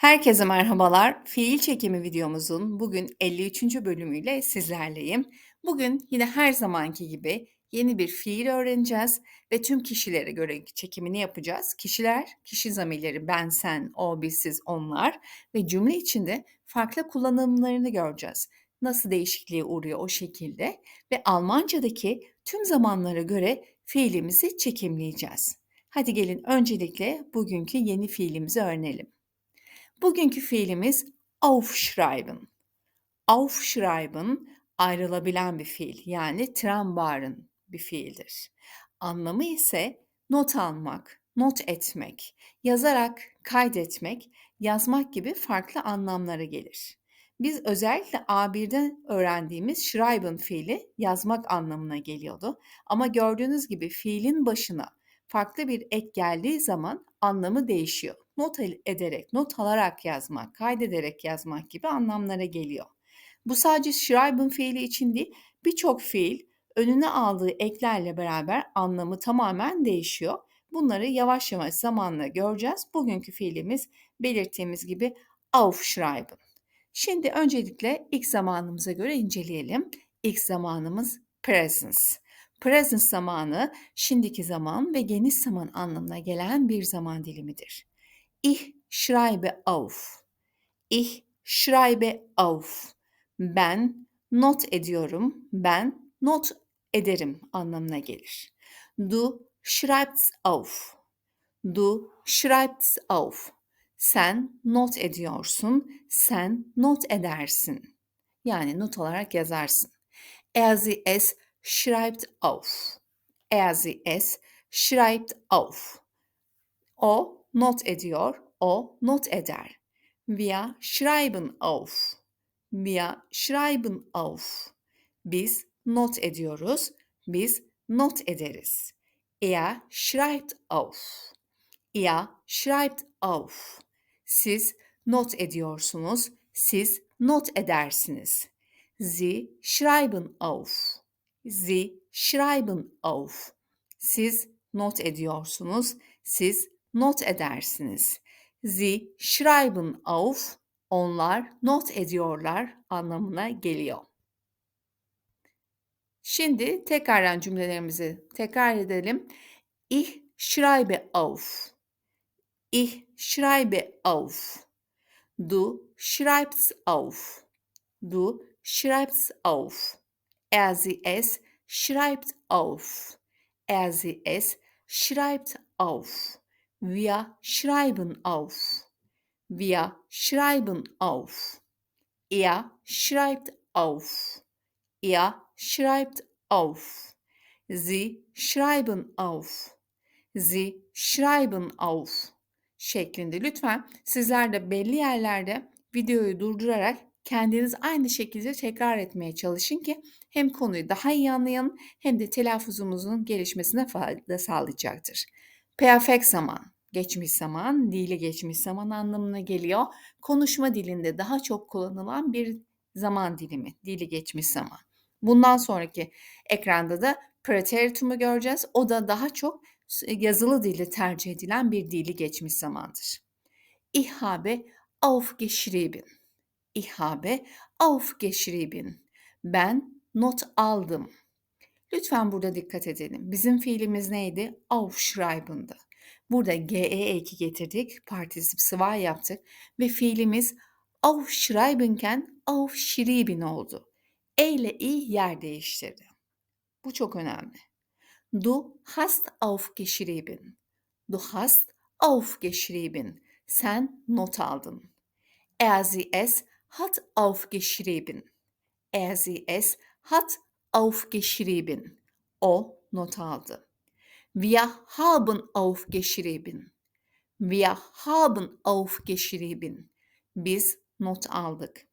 Herkese merhabalar. Fiil çekimi videomuzun bugün 53. bölümüyle sizlerleyim. Bugün yine her zamanki gibi yeni bir fiil öğreneceğiz ve tüm kişilere göre çekimini yapacağız. Kişiler, kişi zamirleri ben, sen, o, biz, siz, onlar ve cümle içinde farklı kullanımlarını göreceğiz. Nasıl değişikliğe uğruyor o şekilde ve Almancadaki tüm zamanlara göre fiilimizi çekimleyeceğiz. Hadi gelin öncelikle bugünkü yeni fiilimizi öğrenelim. Bugünkü fiilimiz aufschreiben. Aufschreiben ayrılabilen bir fiil yani trennbaren bir fiildir. Anlamı ise not almak, not etmek, yazarak kaydetmek, yazmak gibi farklı anlamlara gelir. Biz özellikle A1'den öğrendiğimiz schreiben fiili yazmak anlamına geliyordu. Ama gördüğünüz gibi fiilin başına farklı bir ek geldiği zaman anlamı değişiyor. Not ederek, not alarak yazmak, kaydederek yazmak gibi anlamlara geliyor. Bu sadece schreiben fiili için değil, birçok fiil önüne aldığı eklerle beraber anlamı tamamen değişiyor. Bunları yavaş yavaş zamanla göreceğiz. Bugünkü fiilimiz belirttiğimiz gibi aufschreiben. Şimdi öncelikle ilk zamanımıza göre inceleyelim. İlk zamanımız presence. Present zamanı şimdiki zaman ve geniş zaman anlamına gelen bir zaman dilimidir. Ich schreibe auf. Ich schreibe auf. Ben not ediyorum. Ben not ederim anlamına gelir. Du schreibst auf. Du schreibst auf. Sen not ediyorsun. Sen not edersin. Yani not olarak yazarsın. Er sie es schreibt auf. Er sie es schreibt auf. O not ediyor, o not eder. Wir schreiben auf. Wir schreiben auf. Biz not ediyoruz, biz not ederiz. Er schreibt auf. Er schreibt auf. Siz not ediyorsunuz, siz not edersiniz. Sie schreiben auf. Sie schreiben auf. Siz not ediyorsunuz, siz not edersiniz. Sie schreiben auf, onlar not ediyorlar anlamına geliyor. Şimdi tekrardan cümlelerimizi tekrar edelim. Ich schreibe auf. Ich schreibe auf. Du schreibst auf. Du schreibst auf. Er sie es schreibt auf. Er sie es schreibt auf. Wir schreiben auf. Wir schreiben auf. Er schreibt auf. Er schreibt auf. Sie schreiben auf. Sie schreiben auf şeklinde. Lütfen sizler de belli yerlerde videoyu durdurarak kendiniz aynı şekilde tekrar etmeye çalışın ki hem konuyu daha iyi anlayın hem de telaffuzumuzun gelişmesine fayda sağlayacaktır. Perfect zaman, geçmiş zaman, dili geçmiş zaman anlamına geliyor. Konuşma dilinde daha çok kullanılan bir zaman dilimi, dili geçmiş zaman. Bundan sonraki ekranda da preteritum'u göreceğiz. O da daha çok yazılı dilde tercih edilen bir dili geçmiş zamandır. Ich habe aufgeschrieben. Ich habe aufgeschrieben. Ben not aldım. Lütfen burada dikkat edelim. Bizim fiilimiz neydi? Aufschreiben'dı. Burada ge eki getirdik, partisip sıva yaptık ve fiilimiz aufschreibenken aufschrieben oldu. E ile i yer değiştirdi. Bu çok önemli. Du hast aufgeschrieben. Du hast aufgeschrieben. Sen not aldın. Er sie es hat aufgeschrieben. Er sie es hat aufgeschrieben. O not aldı. Wir haben aufgeschrieben. Wir haben aufgeschrieben. Biz not aldık.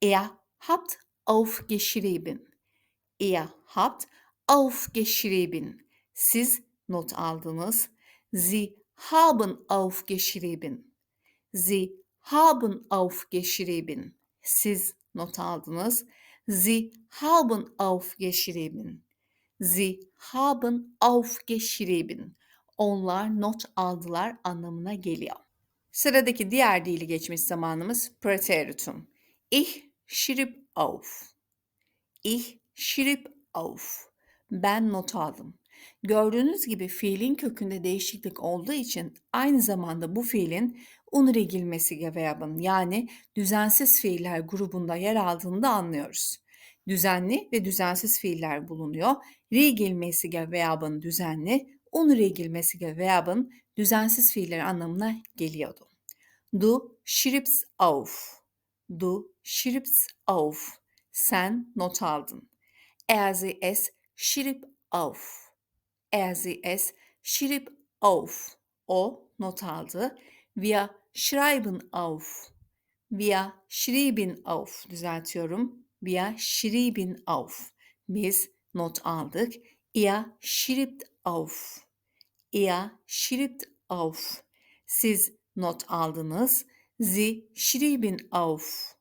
Er hat aufgeschrieben. Er hat aufgeschrieben. Siz not aldınız. Sie haben aufgeschrieben. Sie haben aufgeschrieben. Siz not aldınız. Sie haben aufgeschrieben. Sie haben aufgeschrieben. Onlar not aldılar anlamına geliyor. Sıradaki diğer dili geçmiş zamanımız Präteritum. Ich schrieb auf. Ich schrieb auf. Ben not aldım. Gördüğünüz gibi fiilin kökünde değişiklik olduğu için aynı zamanda bu fiilin unregelmäßige Verben yani düzensiz fiiller grubunda yer aldığını da anlıyoruz. Düzenli ve düzensiz fiiller bulunuyor. Regelmäßige Verb'ın düzenli, unregelmäßige Verb'ın düzensiz fiiller anlamına geliyordu. Du schriebst auf. Du schriebst auf. Sen not aldın. Er sie es schrieb auf. Er sie es schrieb auf. O not aldı. Wir schreiben auf. Wir schrieben auf. Düzeltiyorum. Wir schrieben auf. Biz not aldık. Ihr schreibt auf. Ihr schreibt auf. Siz not aldınız. Sie schrieben auf.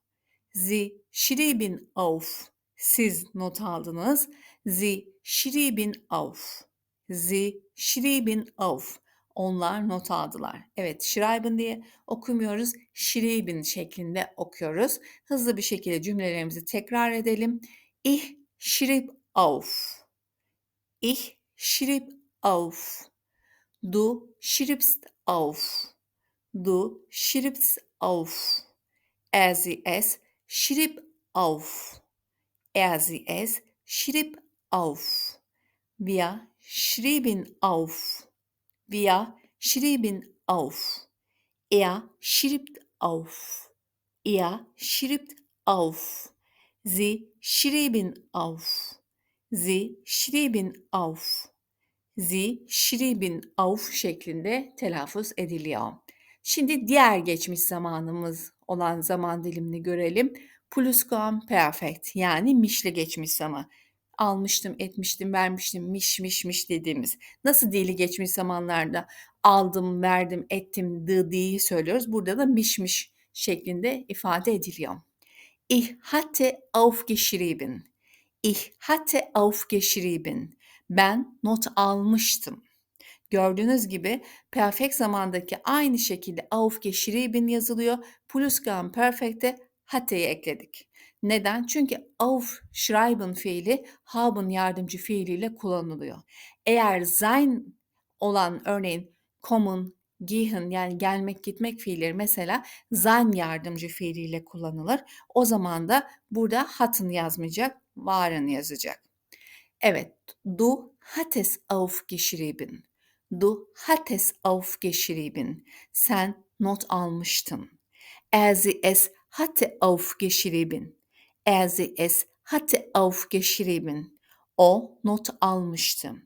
Sie schrieben auf. Siz not aldınız. Sie schrieben auf. Sie schrieben auf. Onlar not aldılar. Evet, schreiben diye okumuyoruz. Schreiben şeklinde okuyoruz. Hızlı bir şekilde cümlelerimizi tekrar edelim. Ich schrieb auf. Ich schrieb auf. Du schriebst auf. Du schriebst auf. Er sie es schrieb auf. Er sie es schrieb auf. Wir schrieben auf. Wir schrieben auf. Er schrieb auf. Er schrieb auf. Sie schrieben auf. Sie schrieben auf. Sie schrieben auf şeklinde telaffuz ediliyor. Şimdi diğer geçmiş zamanımız olan zaman dilimini görelim. Pluscuamperfekt yani mişli geçmiş zaman. Almıştım, etmiştim, vermiştim, miş miş miş dediğimiz. Nasıl dili geçmiş zamanlarda aldım, verdim, ettim, dı diye söylüyoruz. Burada da miş miş şeklinde ifade ediliyor. Ich hatte aufgeschrieben. Ich hatte aufgeschrieben. Ben not almıştım. Gördüğünüz gibi perfect zamandaki aynı şekilde aufgeschrieben yazılıyor. Pluscuamperfect'te hatte'yi ekledik. Neden? Çünkü aufschreiben fiili haben yardımcı fiiliyle kullanılıyor. Eğer sein olan örneğin kommen, gehen yani gelmek gitmek fiilleri mesela sein yardımcı fiiliyle kullanılır. O zaman da burada hatten yazmayacak, waren yazacak. Evet, du hattest aufgeschrieben. Du hattest aufgeschrieben. Sen not almıştın. Er sie es hatte aufgeschrieben. Er es hatte aufgeschrieben. O not almıştı.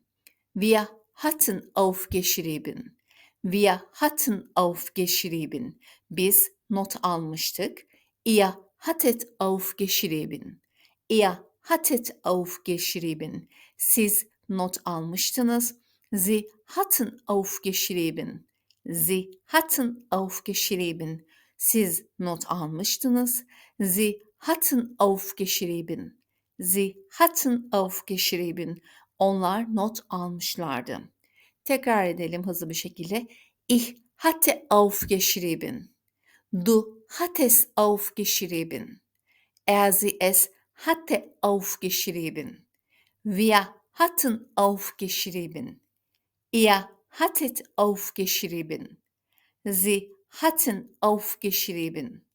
Wir hatten aufgeschrieben. Wir hatten aufgeschrieben. Biz not almıştık. Ihr hattet aufgeschrieben. Ihr hattet aufgeschrieben. Siz not almıştınız. Sie hatten aufgeschrieben. Sie hatten aufgeschrieben. Siz not almıştınız. Sie hatten aufgeschrieben. Sie hatten aufgeschrieben. Onlar not almışlardı. Tekrar edelim hızlı bir şekilde. Ich hatte aufgeschrieben. Du hattest aufgeschrieben. Er sie es hatte aufgeschrieben. Wir hatten aufgeschrieben. Ihr hattet aufgeschrieben. Sie hatten aufgeschrieben.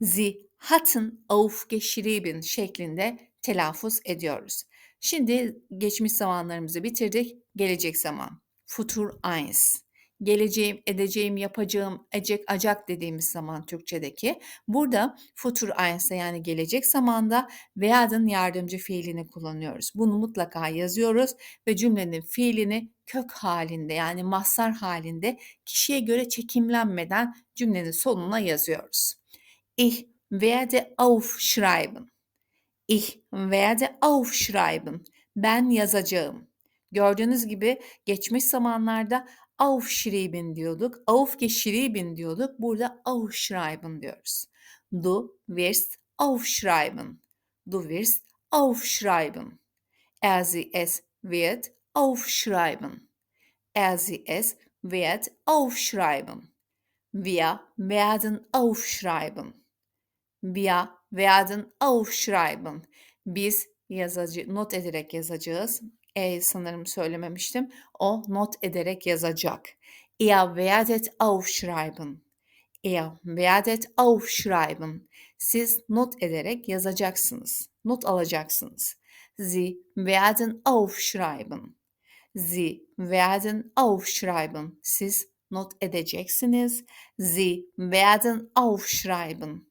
Sie hatten aufgeschrieben şeklinde telaffuz ediyoruz. Şimdi geçmiş zamanlarımızı bitirdik. Gelecek zaman. Futur eins. Geleceğim, edeceğim, yapacağım, ecek, acak dediğimiz zaman Türkçedeki. Burada futur eins'e yani gelecek zamanda veya'nın yardımcı fiilini kullanıyoruz. Bunu mutlaka yazıyoruz ve cümlenin fiilini kök halinde yani mahsar halinde kişiye göre çekimlenmeden cümlenin sonuna yazıyoruz. Ich werde aufschreiben. Ich werde aufschreiben. Ben yazacağım. Gördüğünüz gibi geçmiş zamanlarda aufschreiben diyorduk. Aufgeschrieben diyorduk. Burada aufschreiben diyoruz. Du wirst aufschreiben. Du wirst aufschreiben. Er sie es wird aufschreiben. Er sie es wird aufschreiben. Wir werden aufschreiben. Wir werden aufschreiben. Biz yazacı, not ederek yazacağız. E sanırım söylememiştim. O not ederek yazacak. Ihr werdet aufschreiben. Ihr werdet aufschreiben. Siz not ederek yazacaksınız. Not alacaksınız. Sie werden aufschreiben. Sie werden aufschreiben. Siz not edeceksiniz. Sie werden aufschreiben.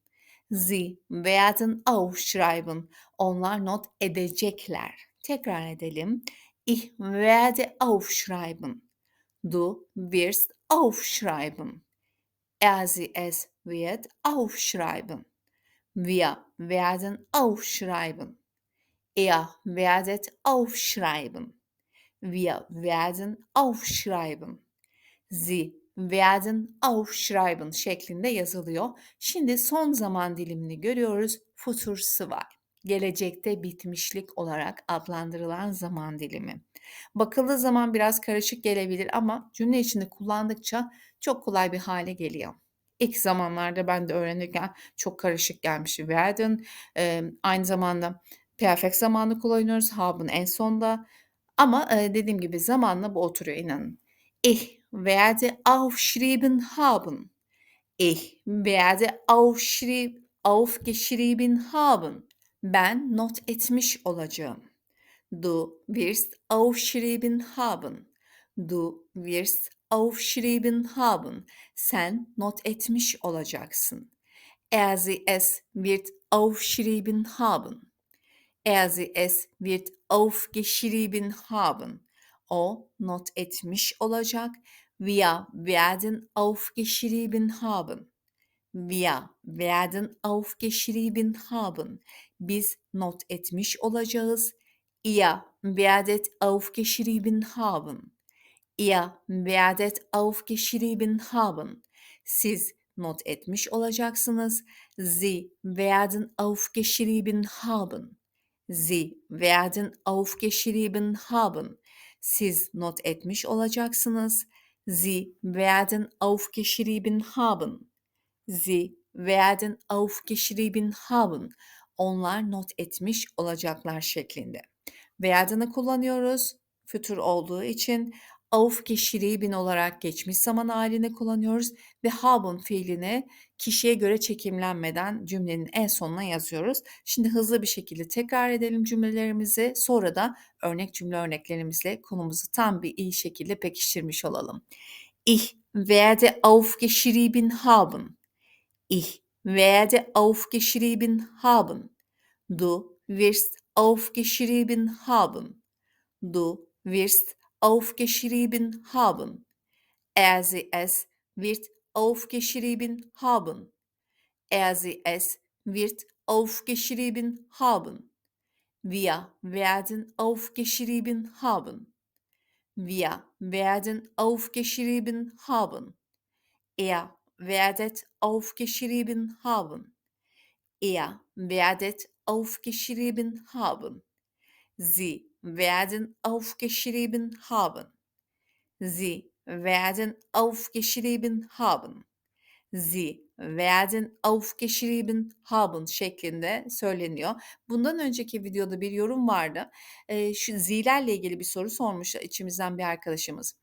Sie werden aufschreiben. Onlar not edecekler. Tekrar edelim. Ich werde aufschreiben. Du wirst aufschreiben. Er sie es wird aufschreiben. Wir werden aufschreiben. Ihr werdet aufschreiben. Wir werden aufschreiben. Sie werden aufschreiben şeklinde yazılıyor. Şimdi son zaman dilimini görüyoruz. Futursıvar. Gelecekte bitmişlik olarak adlandırılan zaman dilimi. Bakıldığı zaman biraz karışık gelebilir ama cümle içinde kullandıkça çok kolay bir hale geliyor. İlk zamanlarda ben de öğrenirken çok karışık gelmişti. Werden e, aynı zamanda perfect zamanı kullanıyoruz. Haben en sonda. Ama e, dediğim gibi zamanla bu oturuyor inanın. Ich werde aufschreiben haben. Ich werde aufschrieb, aufgeschrieben haben. Ben not etmiş olacağım. Du wirst aufschreiben haben. Du wirst aufschreiben haben. Sen not etmiş olacaksın. Er sie es wird aufschreiben haben. Er sie es wird aufgeschrieben haben. O not etmiş olacak. Wir werden aufgeschrieben haben. Wir werden aufgeschrieben haben. Biz not etmiş olacağız. Ihr werdet aufgeschrieben haben. Ihr werdet aufgeschrieben haben. Siz not etmiş olacaksınız. Sie werden aufgeschrieben haben. Sie werden aufgeschrieben haben. Siz not etmiş olacaksınız. Sie werden aufgeschrieben haben. Sie werden aufgeschrieben haben. Onlar not etmiş olacaklar şeklinde. Werden'ı kullanıyoruz. Fütür olduğu için aufgeschrieben olarak geçmiş zaman halini kullanıyoruz ve haben fiilini kişiye göre çekimlenmeden cümlenin en sonuna yazıyoruz. Şimdi hızlı bir şekilde tekrar edelim cümlelerimizi. Sonra da örnek cümle örneklerimizle konumuzu tam bir iyi şekilde pekiştirmiş olalım. Ich werde aufgeschrieben haben. Ich werde aufgeschrieben haben. Du wirst aufgeschrieben haben. Du wirst aufgeschrieben haben. Er sie es wird aufgeschrieben haben. Er sie es wird aufgeschrieben haben. Wir werden aufgeschrieben haben. Wir werden aufgeschrieben haben. Er werdet aufgeschrieben haben. Ihr werdet aufgeschrieben haben. Sie werden aufgeschrieben haben. Sie werden aufgeschrieben haben. Sie werden aufgeschrieben haben şeklinde söyleniyor. Bundan önceki videoda bir yorum vardı. Ee, şu zilerle ilgili bir soru sormuş içimizden bir arkadaşımız.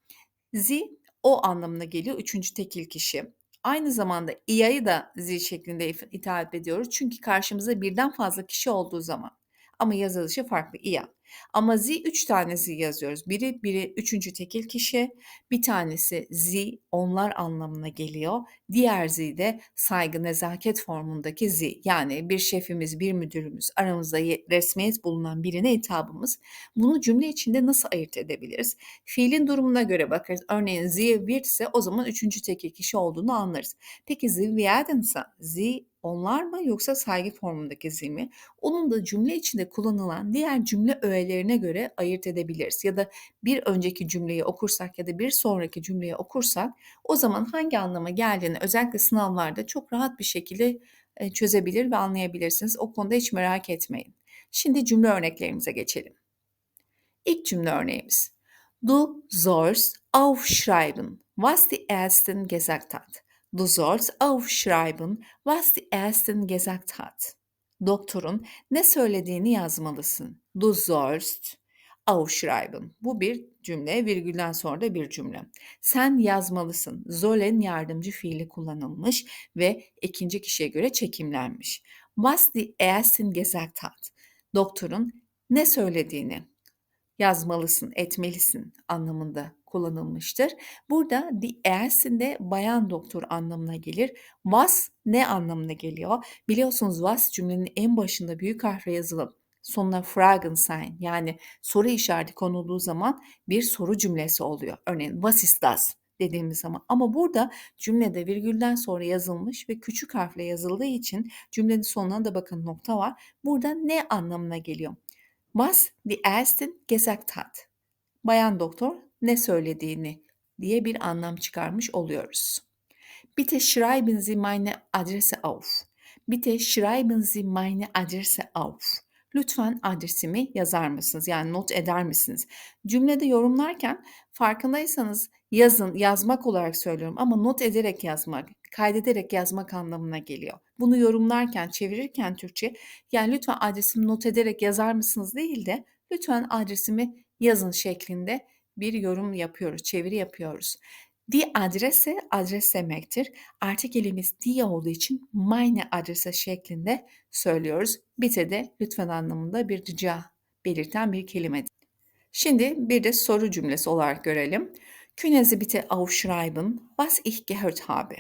Zi o anlamına geliyor. Üçüncü tekil kişi. Aynı zamanda i'yı da zi şeklinde hitap ediyoruz. Çünkü karşımızda birden fazla kişi olduğu zaman. Ama yazılışı farklı iya. Ama Z üç tane Z yazıyoruz. Biri biri üçüncü tekil kişi, bir tanesi Z onlar anlamına geliyor. Diğer Z de saygı nezaket formundaki Z. Yani bir şefimiz, bir müdürümüz, aramızda resmiyet bulunan birine hitabımız. Bunu cümle içinde nasıl ayırt edebiliriz? Fiilin durumuna göre bakarız. Örneğin Z wird ise o zaman üçüncü tekil kişi olduğunu anlarız. Peki Z werden ise Z onlar mı yoksa saygı formundaki Z mi? Onun da cümle içinde kullanılan diğer cümle öğelerine göre ayırt edebiliriz. Ya da bir önceki cümleyi okursak ya da bir sonraki cümleyi okursak o zaman hangi anlama geldiğini özellikle sınavlarda çok rahat bir şekilde çözebilir ve anlayabilirsiniz. O konuda hiç merak etmeyin. Şimdi cümle örneklerimize geçelim. İlk cümle örneğimiz. Du sollst aufschreiben, was die Ärztin gesagt hat. Du sollst aufschreiben, was die Ärztin gesagt hat. Doktorun ne söylediğini yazmalısın. Du sollst aufschreiben. Bu bir cümle, virgülden sonra da bir cümle. Sen yazmalısın. Sollen yardımcı fiili kullanılmış ve ikinci kişiye göre çekimlenmiş. Was die Ärztin gesagt hat. Doktorun ne söylediğini yazmalısın, etmelisin anlamında kullanılmıştır. Burada die Ärztin de bayan doktor anlamına gelir. Was ne anlamına geliyor? Biliyorsunuz was cümlenin en başında büyük harfle yazılıp sonuna Fragen sein yani soru işareti konulduğu zaman bir soru cümlesi oluyor. Örneğin was ist das dediğimiz zaman. Ama burada cümlede virgülden sonra yazılmış ve küçük harfle yazıldığı için cümlenin sonuna da bakın nokta var. Burada ne anlamına geliyor? Was die Ärztin gesagt hat. Bayan doktor ne söylediğini diye bir anlam çıkarmış oluyoruz. Bitte schreiben Sie meine Adresse auf. Bitte schreiben Sie meine Adresse auf. Lütfen adresimi yazar mısınız? Yani not eder misiniz? Cümlede yorumlarken farkındaysanız yazın, yazmak olarak söylüyorum ama not ederek yazmak, kaydederek yazmak anlamına geliyor. Bunu yorumlarken, çevirirken Türkçe yani lütfen adresimi not ederek yazar mısınız değil de lütfen adresimi yazın şeklinde bir yorum yapıyoruz, çeviri yapıyoruz. Die adrese adres demektir. Artikelimiz die olduğu için meine adrese şeklinde söylüyoruz. Bitte de lütfen anlamında bir rica belirten bir kelimedir. Şimdi bir de soru cümlesi olarak görelim. Können Sie bitte aufschreiben, was ich gehört habe?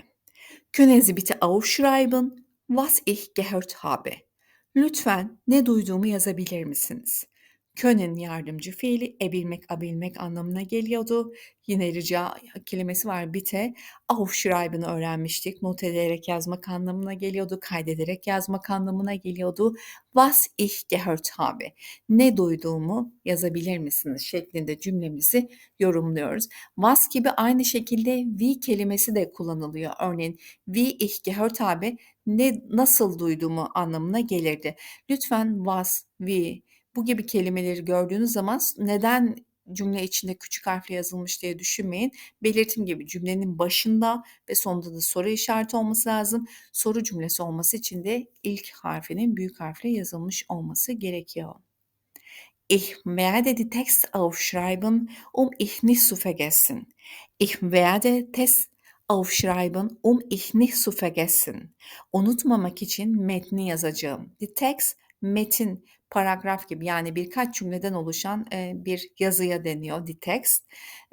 Können Sie bitte aufschreiben, was ich gehört habe? Lütfen ne duyduğumu yazabilir misiniz? Können yardımcı fiili ebilmek, abilmek anlamına geliyordu. Yine rica kelimesi var bite. Aufschreiben'ı öğrenmiştik. Not ederek yazmak anlamına geliyordu. Kaydederek yazmak anlamına geliyordu. Was ich gehört habe. Ne duyduğumu yazabilir misiniz? şeklinde cümlemizi yorumluyoruz. Was gibi aynı şekilde wie kelimesi de kullanılıyor. Örneğin wie ich gehört habe ne nasıl duyduğumu anlamına gelirdi. Lütfen was, wie, bu gibi kelimeleri gördüğünüz zaman neden cümle içinde küçük harfle yazılmış diye düşünmeyin. Belirtim gibi cümlenin başında ve sonunda da soru işareti olması lazım. Soru cümlesi olması için de ilk harfinin büyük harfle yazılmış olması gerekiyor. Ich werde die Text aufschreiben, um ich nicht zu vergessen. Ich werde Text aufschreiben, um ich nicht zu vergessen. Unutmamak için metni yazacağım. Die Text metin paragraf gibi yani birkaç cümleden oluşan e, bir yazıya deniyor the text.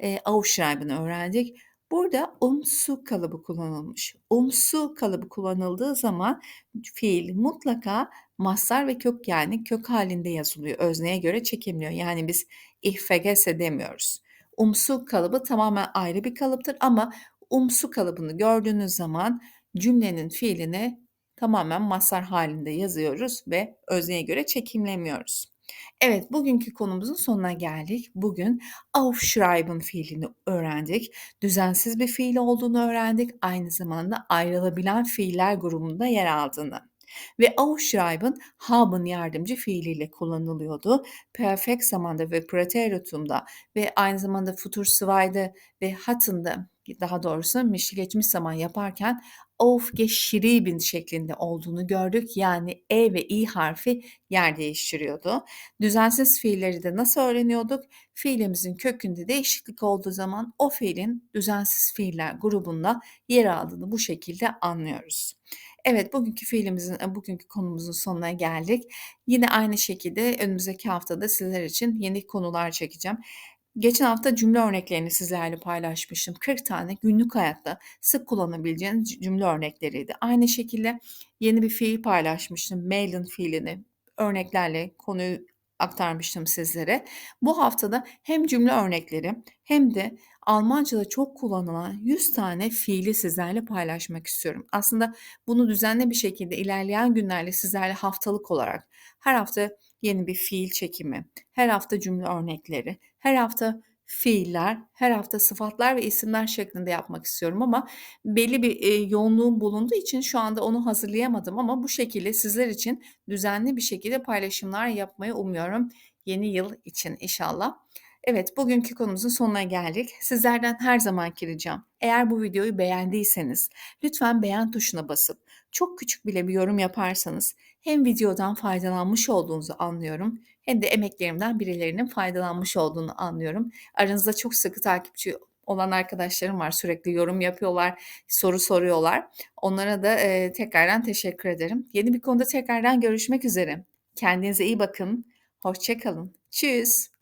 E, Aufschreiben'ı öğrendik. Burada umsu kalıbı kullanılmış. Umsu kalıbı kullanıldığı zaman fiil mutlaka mastar ve kök yani kök halinde yazılıyor. Özneye göre çekimliyor. Yani biz ihfegese demiyoruz. Umsu kalıbı tamamen ayrı bir kalıptır ama umsu kalıbını gördüğünüz zaman cümlenin fiilini tamamen masar halinde yazıyoruz ve özneye göre çekimlemiyoruz. Evet, bugünkü konumuzun sonuna geldik. Bugün aufschreiben fiilini öğrendik. Düzensiz bir fiil olduğunu öğrendik. Aynı zamanda ayrılabilen fiiller grubunda yer aldığını. Ve aufschreiben haben yardımcı fiiliyle kullanılıyordu. Perfect zamanda ve preteritumda ve aynı zamanda futur zwei'de ve hatında daha doğrusu mişli geçmiş zaman yaparken aufgeschrieben şeklinde olduğunu gördük. Yani E ve İ harfi yer değiştiriyordu. Düzensiz fiilleri de nasıl öğreniyorduk? Fiilimizin kökünde değişiklik olduğu zaman o fiilin düzensiz fiiller grubunda yer aldığını bu şekilde anlıyoruz. Evet bugünkü fiilimizin, bugünkü konumuzun sonuna geldik. Yine aynı şekilde önümüzdeki haftada sizler için yeni konular çekeceğim. Geçen hafta cümle örneklerini sizlerle paylaşmıştım. 40 tane günlük hayatta sık kullanabileceğiniz cümle örnekleriydi. Aynı şekilde yeni bir fiil paylaşmıştım. Mailen fiilini örneklerle konuyu aktarmıştım sizlere. Bu haftada hem cümle örnekleri hem de Almanca'da çok kullanılan 100 tane fiili sizlerle paylaşmak istiyorum. Aslında bunu düzenli bir şekilde ilerleyen günlerle sizlerle haftalık olarak her hafta yeni bir fiil çekimi, her hafta cümle örnekleri, her hafta fiiller, her hafta sıfatlar ve isimler şeklinde yapmak istiyorum ama belli bir e, yoğunluğum bulunduğu için şu anda onu hazırlayamadım ama bu şekilde sizler için düzenli bir şekilde paylaşımlar yapmayı umuyorum yeni yıl için inşallah. Evet, bugünkü konumuzun sonuna geldik. Sizlerden her zamanki ricam, eğer bu videoyu beğendiyseniz lütfen beğen tuşuna basıp çok küçük bile bir yorum yaparsanız hem videodan faydalanmış olduğunuzu anlıyorum hem de emeklerimden birilerinin faydalanmış olduğunu anlıyorum. Aranızda çok sıkı takipçi olan arkadaşlarım var. Sürekli yorum yapıyorlar, soru soruyorlar. Onlara da e, tekrardan teşekkür ederim. Yeni bir konuda tekrardan görüşmek üzere. Kendinize iyi bakın. Hoşça kalın. Tschüss.